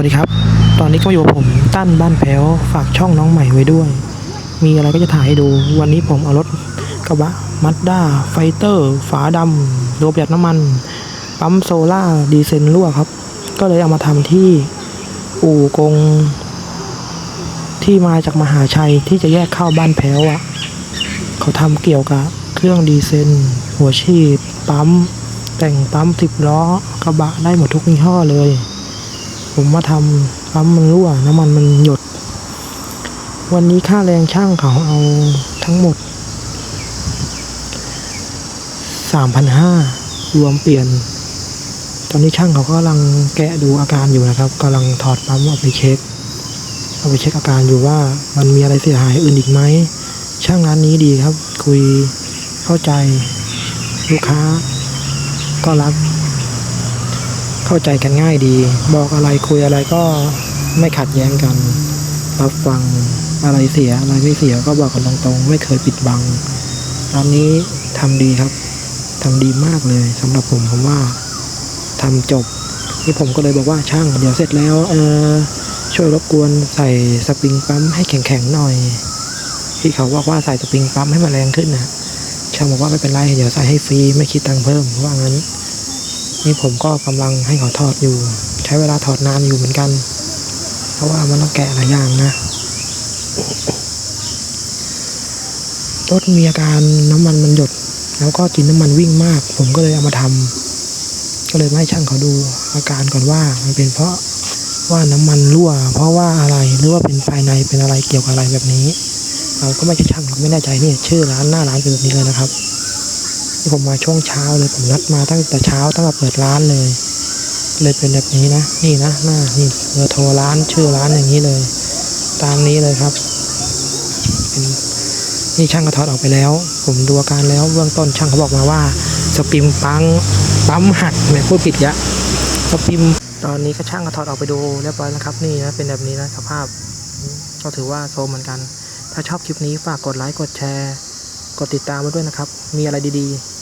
วัสดีครับ ตอนนี้ก็อยู่ผมตั้นบ้านแพ้วฝากช่องน้องใหม่ไว้ด้วย มีอะไรก็จะถ่ายให้ดู วันนี้ผมเอารถกระบะมัดด้าไฟเตอร์ ฝาดำระบบประหยัดน้ำมัน ปั๊มโซล่าร์ดีเซลรั่วครับ ก็เลยเอามาทำที่อู่กง ที่มาจากมหาชัยที่จะแยกเข้าบ้านแพ้วอะ่ะ เขาทำเกี่ยวกับเครื่องดีเซลหัวฉีดปั๊มแต่งปั๊มสิบล้อกระบะได้หมดทุกยี่ห้อเลย ผมมาทำปั๊มมันรั่ว น้ำมันมันหยด วันนี้ค่าแรงช่างเขาเอาทั้งหมดสามพันห้ารวมเปลี่ยน ตอนนี้ช่างเขาก็กำลังแกะดูอาการอยู่นะครับกำลังถอดปั๊มเอาไปเช็คเอาไปเช็คอาการอยู่ว่ามันมีอะไรเสียหายอื่นอีกไหม ช่างร้านนี้ดีครับ คุยเข้าใจลูกค้าก็รัก เข้าใจกันง่ายดี บอกอะไรคุยอะไรก็ไม่ขัดแย้งกัน รับฟังอะไรเสียอะไรไม่เสียก็บอกกันตรงๆ ไม่เคยปิดบังร้านนี้ทำดีครับทำดีมากเลยสำหรับผมผมว่าทำจบนี่ผมก็เลยบอกว่าช่าง เดี๋ยวเสร็จแล้วเออช่วยรบกวนใส่สปริงปั๊มให้แข็งๆหน่อยที่เขาบอกว่าใส่สปริงปั๊มให้มันแรงขึ้นนะช่างบอกว่าไม่เป็นไรเดี๋ยวใส่ให้ฟรีไม่คิดตังค์เพิ่มว่างั้น นี่ผมก็กำลังให้เขาถอดอยู่ ใช้เวลาถอดนานอยู่เหมือนกัน เพราะว่ามันต้องแกะหลายอย่างนะรถมีอาการน้ำมันมันหยด แล้วก็กินน้ำมันวิ่งมาก ผมก็เลยเอามาทำก็เลยให้ช่างเขาดูอาการก่อนว่ามันเป็นเพราะว่าน้ำมันรั่ว เพราะว่าอะไรหรือว่าเป็นภายในเป็นอะไรเกี่ยวกับอะไรแบบนี้ เราก็ไม่ใช่ช่างไม่แน่ใจนี่ชื่อร้านหน้าร้านเป็นแบบนี้เลยนะครับ ที่ผมมาช่วงเช้าเลยผมนัดมาตั้งแต่เช้าตั้งแต่เปิดร้านเลย เลยเป็นแบบนี้นะนี่นะหน้านี่เบอร์โทรร้านชื่อร้านอย่างนี้เลย ตามนี้เลยครับเป็นนี่ช่างก็ถอดออกไปแล้ว ผมดูอาการแล้วเบื้องต้นช่างเขาบอกมาว่าสปริมปังปั๊มหักไม่พูดผิดยะสปริมตอนนี้ก็ช่างก็ถอดออกไปดูเรียบร้อยแล้วครับ นี่นะเป็นแบบนี้นะสภาพก็ถือว่าโซมเหมือนกัน ถ้าชอบคลิปนี้ฝากกดไลค์กดแชร์ กดติดตามมาด้วยนะครับ มีอะไรดีๆ